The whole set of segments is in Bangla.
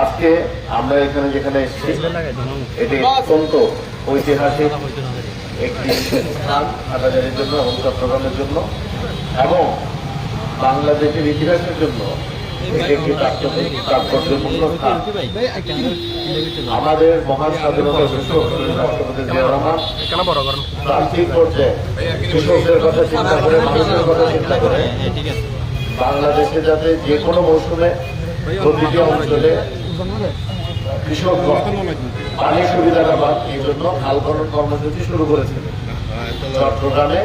আজকে আমরা এখানে যেখানে এসেছি, এটি অত্যন্ত ঐতিহাসিক একটি স্থান, হাটাজারির জন্য এবং চট্টগ্রামের জন্য এবং বাংলাদেশের ইতিহাসের জন্য একটি আমাদের মহান স্বাধীনতা রাষ্ট্রপতি জিয়া কৃষকদের কথা চিন্তা করে, মানুষের কথা চিন্তা করে বাংলাদেশে যাতে যে কোনো মৌসুমে প্রতিটি অঞ্চলে কৃষকগণ পানি সুবিধাটা পান এই জন্য খাল খনন কর্মসূচি শুরু করেছিলেন চট্টগ্রামে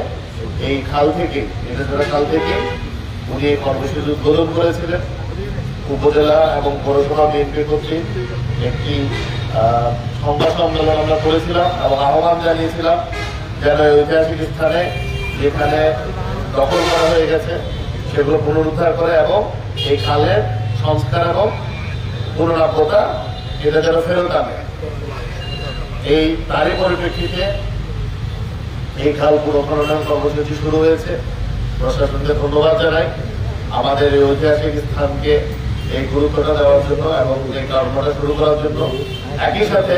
এই খাল থেকে এটা খাল থেকে উনি এই কর্মসূচি উদ্বোধন করেছিলেন। উপজেলা এবং পৌরসভা বিএনপি কর্তৃক একটি সংবাদ সম্মেলন আমরা করেছিলাম এবং আহ্বান জানিয়েছিলাম যেন ঐতিহাসিক স্থানে যেখানে দখল করা হয়ে গেছে সেগুলো পুনরুদ্ধার করে এবং এই খালের সংস্কার এবং পুনরাব্যতা এটা যেন ফেরত আনে। এই তারই পরিপ্রেক্ষিতে এই খাল পুনঃখননের কর্মসূচি শুরু হয়েছে। প্রশাসনকে ধন্যবাদ জানাই। আমাদের এই ঐতিহাসিক স্থানকে এই গুরুত্বটা দেওয়ার জন্য এবং এই কর্মটা শুরু করার জন্য। একই সাথে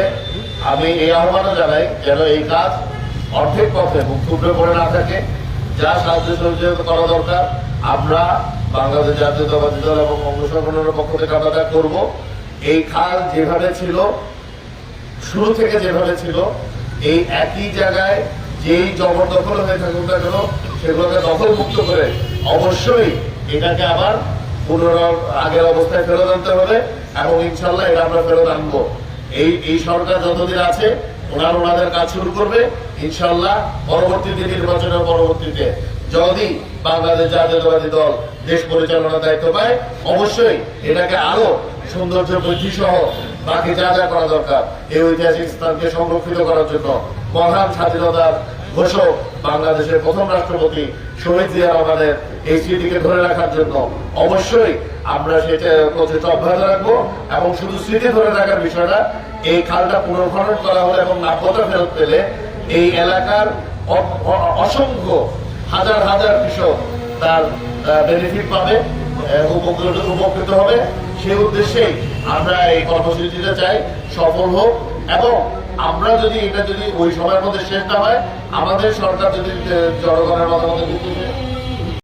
আমি এই আহ্বানও জানাই যেন এই কাজ অর্ধেক পথে মুখ থুবড়ে পড়ে না থাকে। যা সাহায্য সহযোগিতা করা দরকার। আমরা বাংলাদেশ জাতীয়তাবাদী দল এবং অঙ্গ পক্ষ থেকে আমরা তা করব। এই খাল যেভাবে ছিল, শুরু থেকে যেভাবে ছিল, এই একই জায়গায় যেই জবরদখল হয়ে থাকুক না কেন, সেগুলোকে দখল মুক্ত করে অবশ্যই এটাকে আবার পুনরায় আগের অবস্থায় ফেরত আনতে হবে এবং ইনশাল্লাহ এটা আমরা ফেরত আনব। এই এই সরকার যতদিন আছে ওনার ওনাদের কাজ শুরু করবে ইনশাল্লাহ পরবর্তীতে নির্বাচনের পরবর্তীতে। যদি বাংলাদেশ জাতীয়তাবাদী দল দেশ পরিচালনার দায়িত্ব পায়, অবশ্যই এটাকে আরও সৌন্দর্য বৃদ্ধি সহ বাকি যা যা করা দরকার, এই ঐতিহাসিক স্থানকে সংরক্ষিত করার জন্য মহান স্বাধীনতার ঘোষক বাংলাদেশের প্রথম রাষ্ট্রপতি শহীদ জিয়া রহমানের এই স্মৃতিকে ধরে রাখার জন্য অবশ্যই আমরা সেটা প্রচেষ্টা অব্যাহত রাখব এবং শুধু স্মৃতি ধরে রাখার বিষয়টা, এই খালটা পুনর্খনন করা হলে এবং নাব্যতা ফেরত পেলে এই এলাকার অসংখ্য হাজার হাজার কৃষক তার বেনিফিট পাবে উপকৃত উপকৃত হবে। সেই উদ্দেশ্যেই আমরা এই কর্মসূচিতে চাই সফল হোক এবং আমরা যদি এটা যদি ওই সময়ের মধ্যে শেষ না হয়, আমাদের সরকার যদি জনগণের মতামত